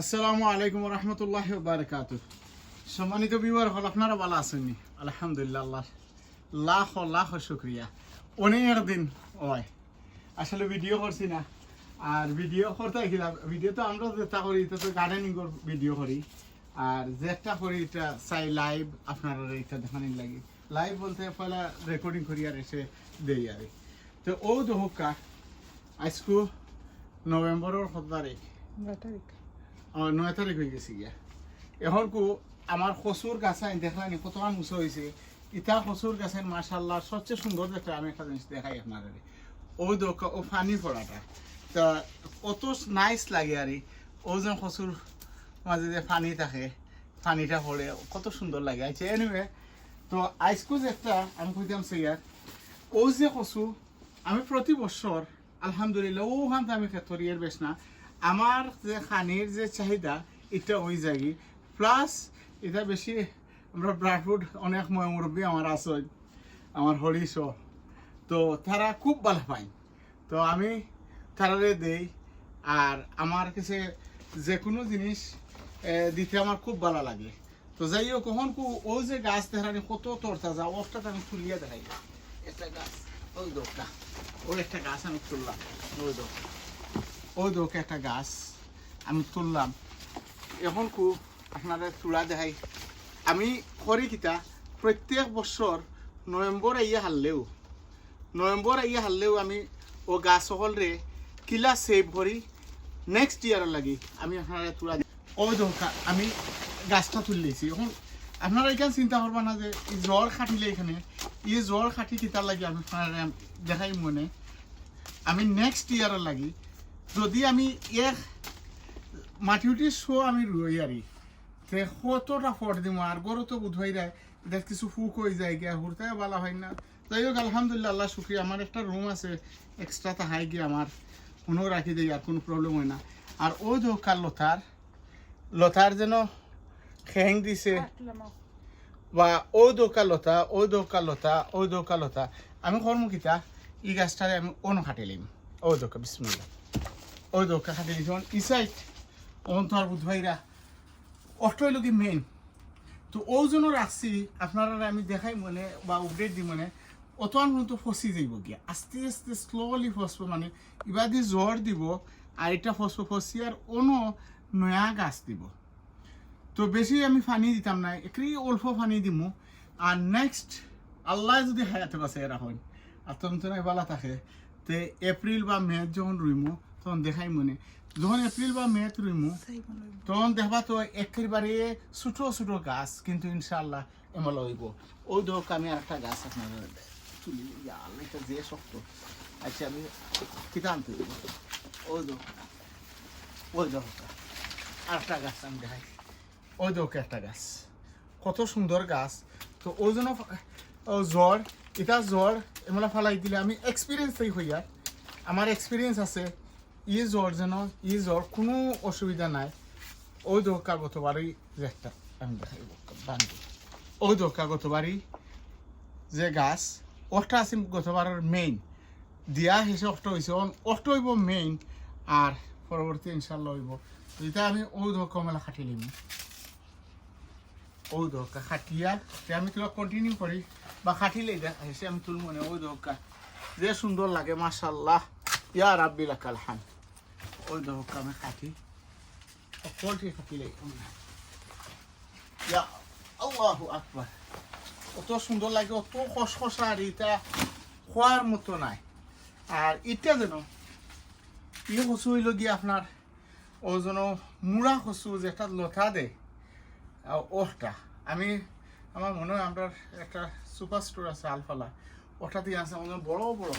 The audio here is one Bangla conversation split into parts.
আসসালামু আলাইকুম রহমতুল্লাহ বারকাত সম্মানিত বিবার হল আপনারা ভালো আছেননি আলহামদুলিল্লাহ লাখ লাখ শুক্রিয়া। অনেক দিন হয় আসলে ভিডিও করছি না। আর ভিডিও করতে গেলাম ভিডিও তো আমরা যেটা করি এটা তো গার্ডেনিং ভিডিও করি। আর যেটা করি এটা চাই লাইভ আপনারা এটা দেখানি লাগে। লাইভ বলতে পয়লা রেকর্ডিং করি আর এসে দেই আর তো ও দহকা আজকু নভেম্বরের কত তারিখ? ও, নয় তারিখ হয়ে গেছে গিয়া। এখন কু আমার কচুর গাছ আইন দেখলানি কতক্ষণ মুছো হয়েছে ইটা কচুর গাছের মার্শাল্লাহ সবচেয়ে সুন্দর দেখতে আমি একটা জিনিস দেখাই আপনাদের ও দোকা ও ফানি পড়াটা তা, কত নাইস লাগে আর ও যেন কচুর মাঝে যে ফানি থাকে, ফানিটা পড়ে কত সুন্দর লাগে। আচ্ছা এনিওয়ে তো আইসকু যে একটা, আমি কইতাম সিয়ার ও যে কচু, আমি প্রতি বছর আলহামদুলিল্লাহ ওখান আমি ক্ষেত্রিয়ের বেশ না আমার যে খানির যে চাহিদা, এটা ওই জায়গি প্লাস এটা বেশি আমরা ব্রাডফুড অনেক মুরব্বী আমার আছে, আমার হরিশ তো তারা খুব ভালো পায়। তো আমি তারারে দেই। আর আমার কাছে যে কোনো জিনিস দিতে আমার খুব ভালো লাগে। তো যাই হোক কখন কু ও যে গাছ দেখানি, কত তরতা যা ওটা আমি তুলিয়া দেখাই। একটা গাছ, ওই দোকটা ওই একটা গাছ আমি তুললাম ওই দোক ওই দোক একটা গাছ আমি তুললাম। এখন কু আপনাদের তুলা দেখাই। আমি করি কিতা, প্রত্যেক বছর নভেম্বর আইয়া হারলেও নভেম্বর আইয়া হারলেও আমি ও গাছ সকলরে কিলা সেভ করি নেক্সট ইয়ারের লাগি আমি আপনারা তুলা। ওই দোকা, আমি গাছটা তুললেছি এখন আপনারা এখানে চিন্তা করবা না যে জ্বর খাটিলে এখানে এই জ্বর খাটি কিতার লাগি আমি আপনারা দেখাই মনে। আমি নেক্সট ইয়ারের লাগি যদি আমি এক মাটিউটি শো আমি রই আরি তে কতটা ফট দিব আর গরু তো বুধবাই দেয় এটা কিছু ফুক হয়ে যায় গিয়া হুরতে ভালো হয় না। যাই হোক আলহামদুলিল্লাহ, আল্লাহ শুক্রিয়া আমার একটা রুম আছে এক্সট্রা তাহাই গিয়ে আমার কোনো রাখি দেয় আর কোনো প্রবলেম হয় না। আর ও দোকান লতার লতার যেন খেং দিছে, বা ও দোকা লতা ও দোকা লতা ও দোকা লতা, আমি কর্মকিতা ই গাছটারে আমি অন্য খাটিলিম ও দোকা বিসমিল্লা ও দোকা খাটিলি যখন ই সাইড অন্ত আর বুধভাইরা অষ্টই লোকে তো ও জন্য রাখছি, আপনারা আমি দেখাই মানে বা আপডেট দি মানে অতমান পর্যন্ত ফসি যাইব গিয়া। আস্তে আস্তে স্লোলি ফসব মানে এবার দিয়ে জ্বর দিব, আর এটা ফসব, ফসি, আর অন্য নয়া গাছ দিব। তো বেশি আমি পানি দিতাম না একরি অল্প পানি দিমু। আর নেক্সট আল্লাহ যদি হায়াতে বাসে রাখুন আর তখন তো থাকে, তে এপ্রিল বা মে যখন রুইমু তখন দেখাই মনে। যখন এপ্রিল বা মে রুইমু তখন দেখবা তো একেবারে ছোট ছোট গাছ কিন্তু ইনশাল্লাহ এমন হইব। ওই দোক আমি আর একটা গাছ আপনাদের তুলি আল্লাহ, এটা যে শক্ত। আচ্ছা আমি কিতা আনতে ওই দোক ওই আর একটা। গাছ আমি দেখাই। ওই দোক একটা গাছ। কত সুন্দর গাছ। তো ওই জন্য জ্বর এটা জ্বর এমলা ফালাই দিলে আমি এক্সপিরিয়েন্স হইয়া। আমার এক্সপিরিয়েন্স আছে। ই জ্বর যেন ই জ্বর কোনো অসুবিধা নাই। ওই দোকা গতবারই যে একটা, আমি বান্ধব ওই দোকা গতবারই যে গাছ, ওটা আছে গতবারের মেইন দিয়া হিসেবে অষ্ট হয়েছে অষ্ট হইব মেইন আর পরবর্তী ইনশাল্লাহ হইব। যেটা আমি ওই দোকা মেলা খাটিলিম ওই দোকা খাটিয়া আমি তোলা কন্টিনিউ করি, বা খাটিলেই দেখা হেসে আমি তুল মনে ওই দোকা যে সুন্দর লাগে মাশাল্লাহ ইয়া রাব্বিল আকাল হান ওই দোকা আমি খাটি কোয়ালিটি খাটিলেই ইয়া আল্লাহু আকবার। অত সুন্দর লাগে অত খসখসা আর এটা খোয়ার মতো নাই। আর এটা যেন ই কচু হইল গিয়ে আপনার ও যেন মুড়া কচু যেটা লতা দেয় ওটা আমি আমার মনে হয় আমরা একটা সুপার স্টোর আছে আলফালা। ওটা দিয়ে আছে আমাদের বড় বড়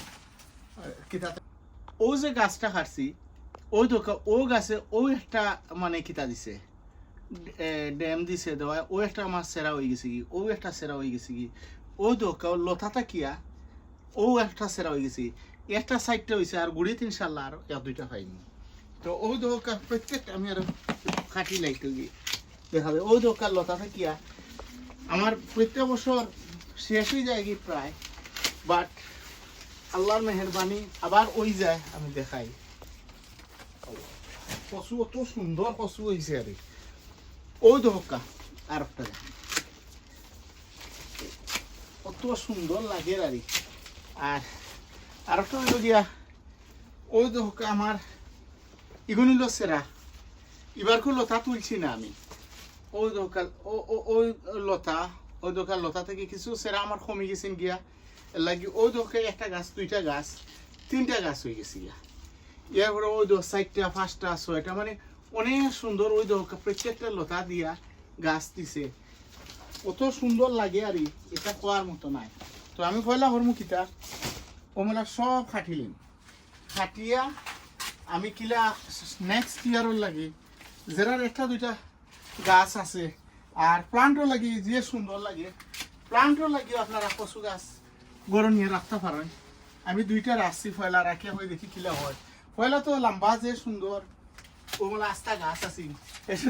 কিতা ও যে গাছটা কাটছি ওই দোকা ও গাছে, ও একটা মানে কিতা দিছে? ড্যাম দিছে দেওয়া ও একটা আমার সেরা হয়ে গেছে কি? ও একটা সেরা হয়ে গেছে কি? ও দোকা লতাটা কিয়া ও একটা সেরা হয়ে গেছে একটা সাইডটা হয়েছে আর গুড়িতে ইনশাল্লাহ আর এক দুইটা পাইনি। তো ও দোকা প্রত্যেকটা আমি আর কাটি লাইতে গিয়ে দেখাবে ও দোকান লতাটা কিয়া আমার প্রত্যেক বছর শেষ হয়ে যায় কি প্রায় বাট আল্লাহর মেহরবানি আবার ওই যায়, আমি দেখাই। কচু অত সুন্দর। কচু হয়েছে আর। ওই দহকা আর একটা। কত সুন্দর লাগে আর। আর আর একটা হইল গিয়া ওই দহকা আমার ইগুন হইল সেরা। এবার কো লতা তুলছি না আমি। ওই ও- ওই লতা ওই দোকান লতা থেকে কিছু সেরা আমার কমে গেছেন গিয়া। লাগি ওই দোকানে একটা গাছ দুইটা গাছ তিনটা গাছ হয়ে গেছে গিয়া। ইয়ার পরে ওই দো চারটা, পাঁচটা ছয়টা মানে অনেক সুন্দর ওই দোকান প্রত্যেকটা লতা দিয়া গাছ দিছে। কত সুন্দর লাগে আর এটা কোয়ার মতো নাই। তো আমি কয়লা হরমুখিতা ওমেলা সব খাটিলিম খাটিয়া আমি কিলা নেক্সট ইয়ারও লাগে যেটার একটা দুইটা গাছ আছে, আর প্লান্টও লাগে যে সুন্দর লাগে। প্লান্টও লাগে আপনারা কচু গাছ গরম নিয়ে রাখতে পারেন। আমি দুইটা রাখছি, ফয়লা রাখিয়া হয়ে দেখি কিলা হয়। ফয়লা তো লম্বা যে সুন্দর। ওগুলো আস্তা গাছ আছে। এসে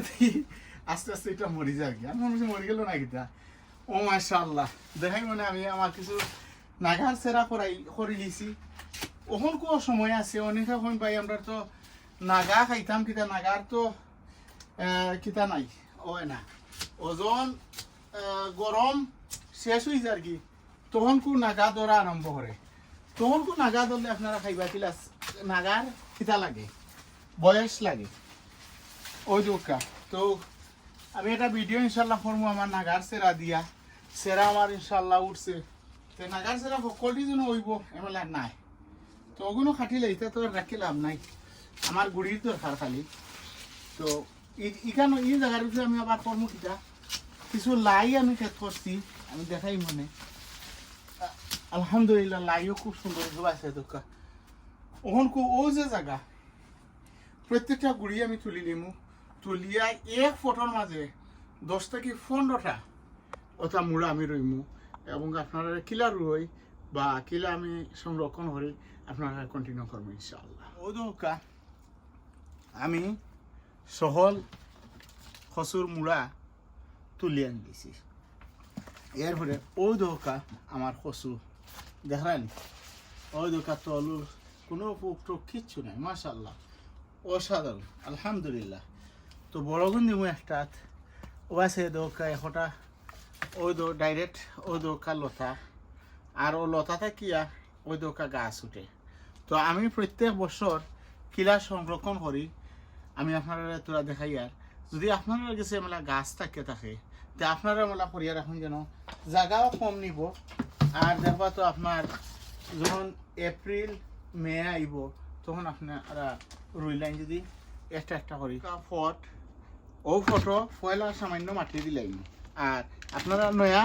আস্তে আস্তে এটা মরি যায় কি। আমি হচ্ছে মরি গেল না কিতা ও মাশাল্লাহ দেখাই মানে আমি আমার কিছু নাগার সেরা করাই, করে লিছি ওখন কো সময় আছে, অনেক সময় পাই, আমরা তো নাগা খাইতাম, কিতা নাগার তো কিতা নাই ওই না। ওজন গরম শেষ হয়ে যায় আর কি। তখন কো নাগা ধরা আরম্ভ করে। তখন কো নাগা ধরলে আপনারা খাইবা? কিলা নাগার কিতা লাগে, বয়স লাগে। ওই দোকা তো আমি একটা ভিডিও ইনশাল্লাহ করব আমার নাগার সেরা দিয়া। সেরা আমার ইনশাল্লাহ উঠছে। তো নাগার সেরা সকলটি যেন হইব এমন নাই। তো ওগুলো খাটিলে এটা তো রাখি লাভ নাই। আমার গুড়ির দরকার খালি। তো ইখানে এই জায়গার ভিতরে আমি আবার কর্ম কিটা? কিছু লাই আমি খেত করছি, আমি দেখাই মনে। আলহামদুলিল্লাহ, লাইও খুব সুন্দর আছে দোকা ওখান কো ও যে জায়গা প্রত্যেকটা গুড়ি আমি তুলি নিমু। তুলিয়া এক ফটোর মাঝে দশ থেকে পনেরোটা ওটা মুড়া আমি রইমু। এবং আপনারা কিলা রই বা কিলা আমি সংরক্ষণ করি, আপনারা কন্টিনিউ করব ইনশাআল্লাহ। ও দৌকা, আমি সহল খসুর মুড়া তুলি আনি দিছি এরপরে ওই দৌকা, আমার খসু দেখলেন ওই দৌকা তলুর কোনো পোক কিচ্ছু নাই মাশাল্লাহ অসাধারণ, আলহামদুলিল্লাহ। তো বড়গুন দিব একটা ও আছে দৌকা এশটা ওই দো ডাইরেক্ট, ওই দৌকা লতা। আর ও লতাটা কিয়া ওই দৌকা গাছ উঠে। তো আমি প্রত্যেক বছর কিলা সংরক্ষণ করি। আমি আপনারা তোরা দেখাই আর। যদি আপনারা কাছে মেলা গাছ থাকে থাকে তে আপনারা মেলা করিয়া রাখুন যেন। জায়গাও কম নিব। আর দেখবা তো আপনার যখন এপ্রিল মে আইব তখন আপনারা রুইলাইন যদি একটা একটা করি। ফট। ও ফটো পয়লা সামান্য মাটি দিলাই আর আপনারা নয়া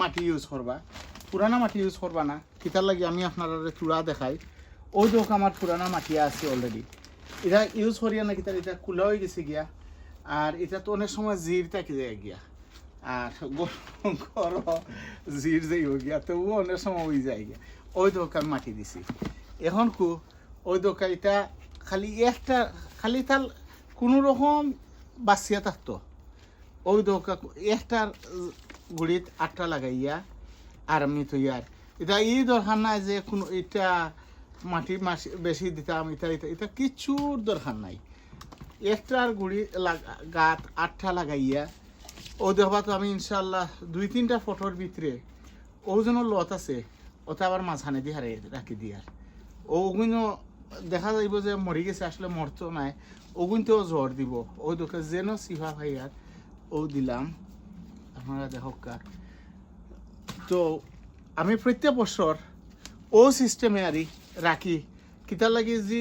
মাটি ইউজ করবা। পুরানা মাটি ইউজ করবা না। কিতার লাগি আমি আপনারা চূড়া দেখাই। ওই দোক আমার পুরানা মাটি আছে অলরেডি এটা ইউজ করিয়া না কিতার এটা খোলা হয়ে গেছে গিয়া। আর এটা তো অনেক সময় জির থাকি যায় গিয়া। আর ঘর জির যাই হয়ে গিয়া, তো অনেক সময় হয়ে যায় গিয়া ওই দোক আমি মাটি দিছি। এখন কু, ওই দোকা এটা খালি একটা, খালি তার কোনো রকম বাঁচিয়া থাকতো। ওই দোকা একটার গুড়িত আটটা লাগাইয়া আর আমি তো ইয়ার এটা এই দরকার নাই যে কোনো এটা মাটি মাসি বেশি দিতাম, এটা এটা এটা কিচ্ছুর দরকার নাই। একটার গুড়ি গাত আটটা লাগাইয়া ও দেখবা তো আমি ইনশাল্লাহ দুই তিনটা ফটোর ভিতরে ও যেন লত আছে, ওটা আবার মাঝখানে দিয়ে হারে রাখি দিয়ার ও ওগুলো দেখা যাইব যে মরি গেছে, আসলে মরতো নাই। ওগুনতেও জ্বর দিব। ও দোকে যেন সিফা ভাইয়ার ও দিলাম। আপনারা দেখক। তো আমি প্রত্যেক বছর ও সিস্টেমে আরি রাখি। কিতার লাগে যে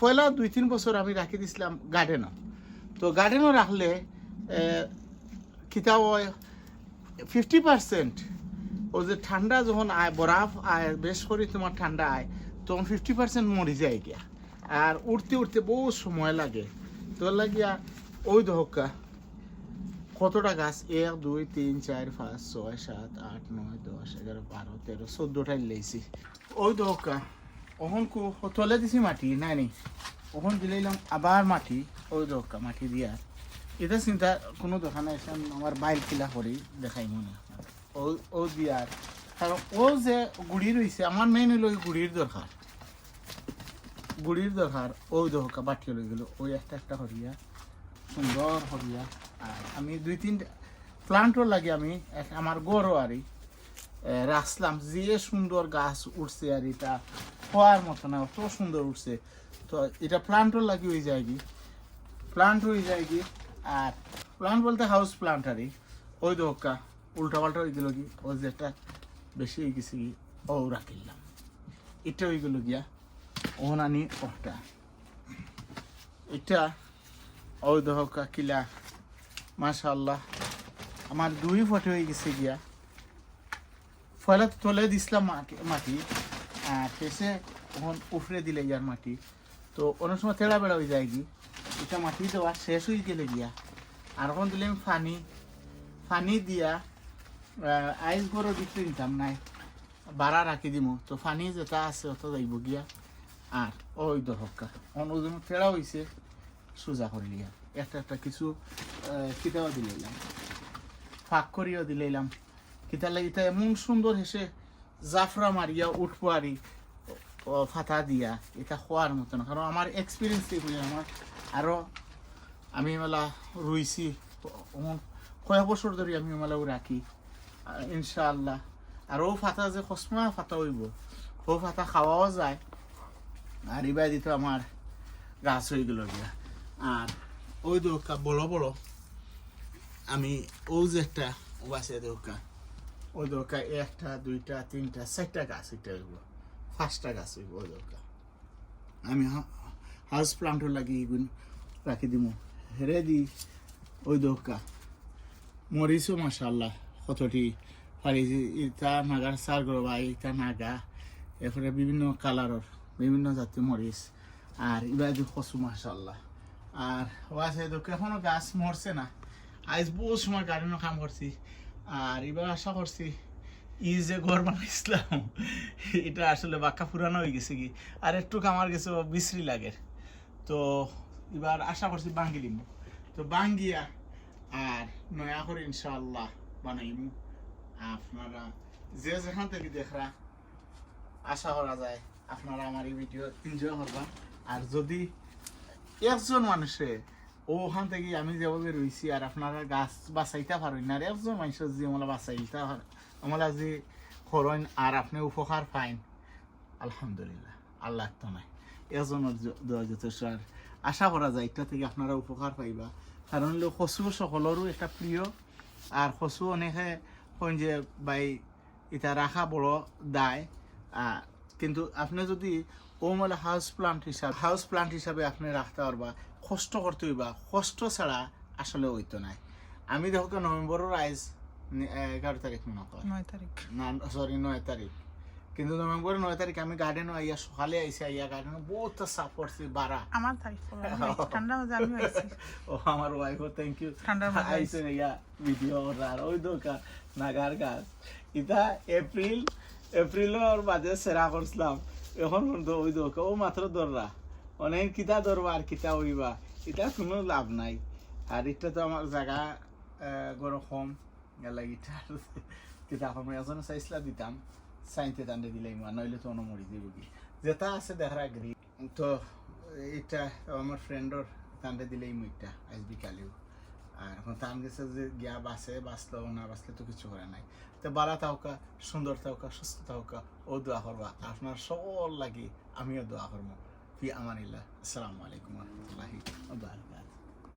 পয়লা দুই তিন বছর আমি রাখি দিছিলাম গার্ডেনও তো গার্ডেনও রাখলে কিতাব ফিফটি পার্সেন্ট ও যে ঠান্ডা যখন আয়, বরফ আয়, বেশ করে তোমার ঠান্ডা আয়, তখন ফিফটি পার্সেন্ট মরে যায় গিয়া। আর উঠতে উঠতে বহু সময় লাগে। তো লাগিয়া ওই দহকা কতটা গাছ? এক, দুই, তিন, চার, পাঁচ, ছয়, সাত, আট, নয়, দশ, এগারো, বারো, তেরো চোদ্দটাই লেগেছি। ওই দহকা ওখন কু তলে দিছি মাটি, নাই নি ওখন দিলাম আবার মাটি, ওই দহকা মাটি দিয়া। এটা চিন্তা কোনো দোকান এখন আমার বাইল কিলা করি দেখাই মনে ও ও দিয়ার কারণ ও যে গুড়ি রয়েছে আমার মেইন হইল গুড়ির দরকার গুড়ির দরকার ওই দহকা বাটি লই গেল ওই একটা একটা হরিয়া সুন্দর হরিয়া আর আমি দুই তিনটা প্লান্টও লাগে আমি আমার গড়ও আর রাখলাম যে সুন্দর গাছ উঠছে আর এটা হওয়ার মতো না, অত সুন্দর উঠছে। তো, এটা প্লান্টও লাগে ওই যায় কি? প্লান্ট হয়ে যায় কি? আর প্লান্ট বলতে হাউস প্লান্ট আরই ওই দোকা উল্টা পাল্টা হয়ে গেল কি ওই যেটা বেশি হয়ে গেছে কি ও রাখিলাম এটা হয়ে গেল গিয়া ওনানি ওটা। এটা, ওই দহকা কিলা মাশাল্লাহ আমার দুই ফটো হয়ে গেছে গিয়া। ফলে তোলে দিছিলাম মাটি। আর শেষে তখন উফরে দিলে ইয়ার মাটি। তো অনেক সময় তেড়া বেড়া হয়ে যায় কি। এটা মাটি দেওয়া শেষ হয়ে গেলে গিয়া। আর এখন দিলাম ফানি ফানি দিয়া আইস গরো দিতে দিতাম নাই। বাড়া রাখি দিম। তো ফানি যেটা আছে, অত যাইব গিয়া। আর ওই দহকা অনুজন তেড়া হয়েছে সোজা করলিয়া একটা একটা কিছু কিতাও দিলাম ফাঁক করিও দিলাম কিতা লাগি তা এমন সুন্দর হেসে জাফরা মারিয়া উঠবো আরি ফাতা দিয়া। এটা খোয়ার মতন। কারণ আমার এক্সপিরিয়েন্স আমার আরও আমি মেলা রুইছি কয়েক বছর ধরে আমি মেলাও রাখি ইনশাআল্লাহ। আর ও ফাতা যে কসমা ফাতা হইব, ও ফাতা খাওয়াও যায়। আর ইবাই দিত আমার গাছ হয়ে গেল গিয়া। আর ওই দোকা বড় বড় আমি ও যে একটা ও আছে দোকা, ওই দোকা একটা, দুইটা, তিনটা, চারটা গাছ এটা হইব। পাঁচটা গাছ হইব ওই দোকা। আমি হাউস প্লান্টও লাগি এগুন রাখি দিব হেরে দি ওই দোকা। মরিচও মাশাল্লাহ, কতটি পারিছি ইটা নাগার সার গরবা ইটা নাগা। এরপরে বিভিন্ন কালারের বিভিন্ন জাতীয় মরিচ আর যে কচু মাশাল্লাহ। আর ওয়াছে দোকে, এখনও গাছ মরছে না। আজ বহু সময় গার্ডেনও কাম করছি। আর এবার আশা করছি, ই যে ঘর বানাইছিলাম, এটা আসলে বাক্কা পুরানো হয়ে গেছে কি। আর একটু আমার গেছে বিশ্রী লাগে। তো এবার আশা করছি বাঙ্গি লিমু। তো বাঙ্গিয়া আর নয়া করে ইনশাআল্লাহ বানাইমু। আপনারা যে যেখান থেকে দেখরা, আশা করা যায় আপনারা আমার এই ভিডিও এনজয় করবা। আর যদি একজন মানুষে ওখান থেকে আমি যেভাবে রয়েছি আর আপনারা গাছ বাঁচাইতে না, আর একজন মানুষের যে আমরা বাঁচাইতে আমরা যে করেন আর আপনি উপকার পাইন, আলহামদুলিল্লাহ, আল্লাহ তো নাই। এজনের দেওয়া যথেষ্ট আর আশা করা যায় এটা থেকে আপনারা উপকার পাইবা। কারণ হলো কচু সকলেরও একটা প্রিয় আর কচু অনেকে কইন যে বাই এটা রাখা বড় দায়। কিন্তু আপনি যদি ও মানে হাউস প্লান্ট হিসাবে হাউস প্লান্ট হিসাবে আপনি রাখতে পারবা কষ্ট করতে হইবা কষ্ট ছাড়া আসলে হইতো নাই। আমি দেখো নভেম্বরের আইজ এগারো তারিখ মনে কর নয় তারিখ না সরি নয় তারিখ কিন্তু নভেম্বরের নয় তারিখ আমি গার্ডেনও আইয়া সকালে আইসি আইয়া গার্ডেনও বহুত চাপ পড়ছি বাড়া। আমার তারিখ। ঠান্ডা মাঝে আমি আইছি। ও আমার ওয়াইফও থ্যাংক ইউ আইছি। আইসেন ইয়া ভিডিও আর ওই দোকান নাগার গাছ ইতা এপ্রিল এপ্রিলের মাঝে সেরা করছিলাম এখন ওই দোকান ও মাত্র দররা অনেক কিতা ধরবা আর কিতা হইবা এটা কোনো লাভ নাই। আর এটা তো আমার জায়গা গরম গেলা ইটা কিতা কমে এজন চাইছিলা দিতাম। সাইনতে টানতে দিলাই মা নইলে তো অন্য মরি দিব কি? যেটা আছে দেখারা গ্রি তো এটা আমার ফ্রেন্ডর টানতে দিলেই মুইটা আজ বিকালেও। আর এখন টান গেছে যে গিয়া বাসে বাঁচলো না বাঁচলে তো কিছু করে নাই। তো বালা তাওকা, সুন্দর তাওকা, সুস্থ তাওকা, ও দোয়া করবা। আপনার সকল লাগি আমিও দোয়া করব। ফি আমানিল্লাহ। আসসালামু আলাইকুম রহমতুল্লাহি